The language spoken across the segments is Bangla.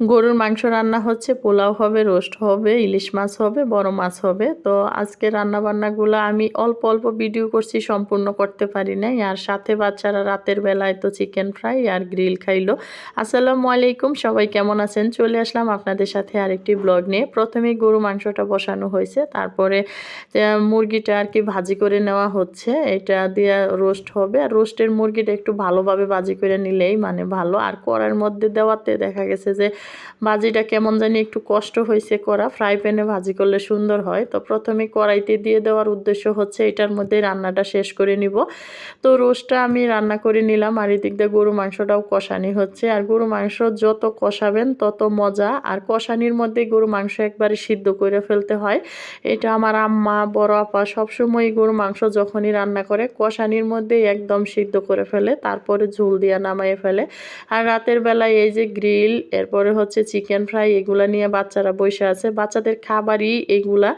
গরুর মাংস রান্না হচ্ছে, পোলাও হবে, রোস্ট হবে, ইলিশ মাছ হবে, বড় মাছ হবে। তো আজকে রান্না বান্নাগুলো আমি অল্প অল্প ভিডিও করছি, সম্পূর্ণ করতে পারি নাই। আর সাথে বাচ্চারা রাতের বেলায় তো চিকেন ফ্রাই আর গ্রিল খাইলো। আসসালামু আলাইকুম, সবাই কেমন আছেন? চলে আসলাম আপনাদের সাথে আরেকটি ব্লগ নিয়ে। প্রথমে গরু মাংসটা বসানো হয়েছে, তারপরে মুরগিটা আর কি ভাজি করে নেওয়া হচ্ছে। এটা দিয়ে রোস্ট হবে। আর রোস্টের মুরগিটা একটু ভালোভাবে ভাজি করে নিলেই মানে ভালো। আর কড়ার মধ্যে দেওয়াতে দেখা গেছে যে ভাজিটা কেমন জানি একটু কষ্ট হয়েছে করা। ফ্রাই প্যানে ভাজি করলে সুন্দর হয়। তো প্রথমে কড়াইতে দিয়ে দেওয়ার উদ্দেশ্য হচ্ছে এটার মধ্যে রান্নাটা শেষ করে নিব। তো রোস্টটা আমি রান্না করে নিলাম আর এদিক দিয়ে গরু মাংসটাও কষানি হচ্ছে। আর গরু মাংস যত কষাবেন তত মজা। আর কষানির মধ্যে গরু মাংস একবারে সিদ্ধ করে ফেলতে হয়। এটা আমার আম্মা, বড় আপা সবসময় গরু মাংস যখনই রান্না করে কষানির মধ্যে একদম সিদ্ধ করে ফেলে। তারপরে ঝোল দিয়ে নামাইয়ে ফেলে। আর রাতের বেলায় এই যে গ্রিল, এরপরে হচ্ছে চিকেন ফ্রাই, এগুলা নিয়ে বাচ্চারা বসে আছে। বাচ্চাদের খাবারই এগুলা।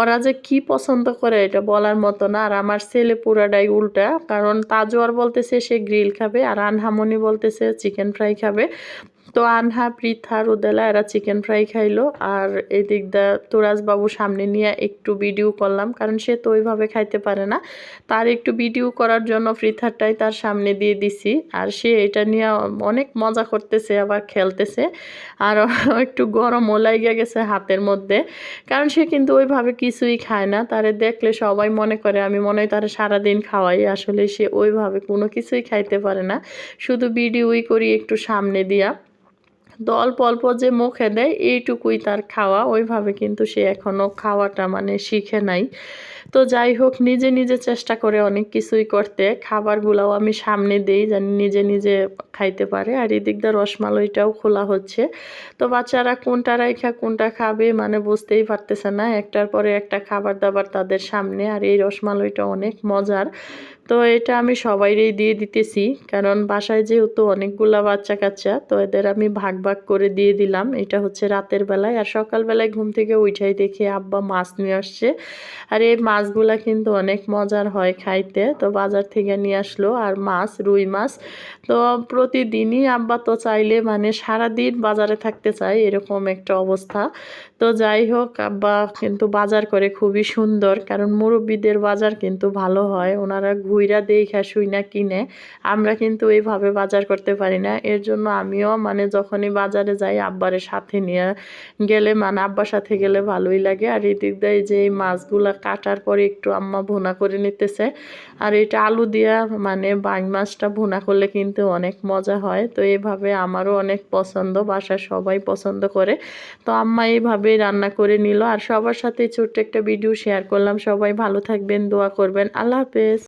ওরা যে কি পছন্দ করে এটা বলার মতো না। আর আমার ছেলে পুরাটাই উল্টা। কারণ তাজোয়ার বলতেছে সে গ্রিল খাবে, আর আনহামনি বলতেছে চিকেন ফ্রাই খাবে। তো আনহা, পৃথা, রুদেলা, এরা চিকেন ফ্রাই খাইলো। আর এদিক দা তোরাজবাবু সামনে নিয়ে একটু ভিডিও করলাম, কারণ সে তো ওইভাবে খাইতে পারে না। তার একটু ভিডিও করার জন্য ফ্রিথারটাই তার সামনে দিয়ে দিছি। আর সে এটা নিয়ে অনেক মজা করতেছে, আবার খেলতেছে। আর একটু গরমও লাগিয়ে গেছে হাতের মধ্যে। কারণ সে কিন্তু ওইভাবে কিছুই খায় না। তারে দেখলে সবাই মনে করে, আমি মনে হয় তারা সারাদিন খাওয়াই। আসলে সে ওইভাবে কোনো কিছুই খাইতে পারে না। শুধু ভিডিওই করি একটু সামনে দিয়া। তো অল্প অল্প যে মুখে দেয়, এইটুকুই তার খাওয়া। ওইভাবে কিন্তু সে এখনও খাওয়াটা মানে শিখে নাই। তো যাই হোক, নিজে নিজে চেষ্টা করে অনেক কিছুই করতে। খাবারগুলাও আমি সামনে দিই জানি নিজে নিজে খাইতে পারে। আর এদিক দিয়ে রসমালাইটাও খোলা হচ্ছে। তো বাচ্চারা কোনটা রাইখা, কোনটা খাবে মানে বুঝতেই পারতেছে না। একটার পরে একটা খাবার দাবার তাদের সামনে। আর এই রসমালাইটা অনেক মজার। তো এটা আমি সবাইরেই দিয়ে দিতেছি। কারণ বাসায় যেহেতু অনেকগুলা বাচ্চা কাচ্চা তো এদের আমি ভাগ ভাগ করে দিয়ে দিলাম। এটা হচ্ছে রাতের বেলায়। আর সকালবেলায় ঘুম থেকে উঠাই দেখে আব্বা মাছ নিয়ে আসছে। আর এই মাছগুলা কিন্তু অনেক মজার হয় খাইতে। তো বাজার থেকে নিয়ে আসলো। আর মাছ, রুই মাছ। তো প্রতিদিনই আব্বা তো চাইলে মানে সারাদিন বাজারে থাকতে চায়। এরকম একটা অবস্থা। তো যাই হোক, আব্বা কিন্তু বাজার করে খুবই সুন্দর। কারণ মুরব্বীদের বাজার কিন্তু ভালো হয়। ওনারা ঘুইরা দেখা শুই না কিনে। আমরা কিন্তু এইভাবে বাজার করতে পারি না। এর জন্য আমিও মানে যখনই বাজারে যাই আব্বারের সাথে নিয়ে গেলে মানে আব্বার সাথে গেলে ভালোই লাগে। আর এদিক দিয়ে যে এই মাছগুলা কাটার পরে একটু আম্মা ভুনা করে নিতেছে। আর এটা আলু দিয়া মানে বাং মাছটা ভুনা করলে কিন্তু অনেক মজা হয়। তো এইভাবে আমারও অনেক পছন্দ। বাসার সবাই পছন্দ করে। তো আম্মা এইভাবেই রান্না করে নিল। আর সবার সাথে ছোট্ট একটা ভিডিও শেয়ার করলাম। সবাই ভালো থাকবেন, দোয়া করবেন। আল্লাহ হাফেজ।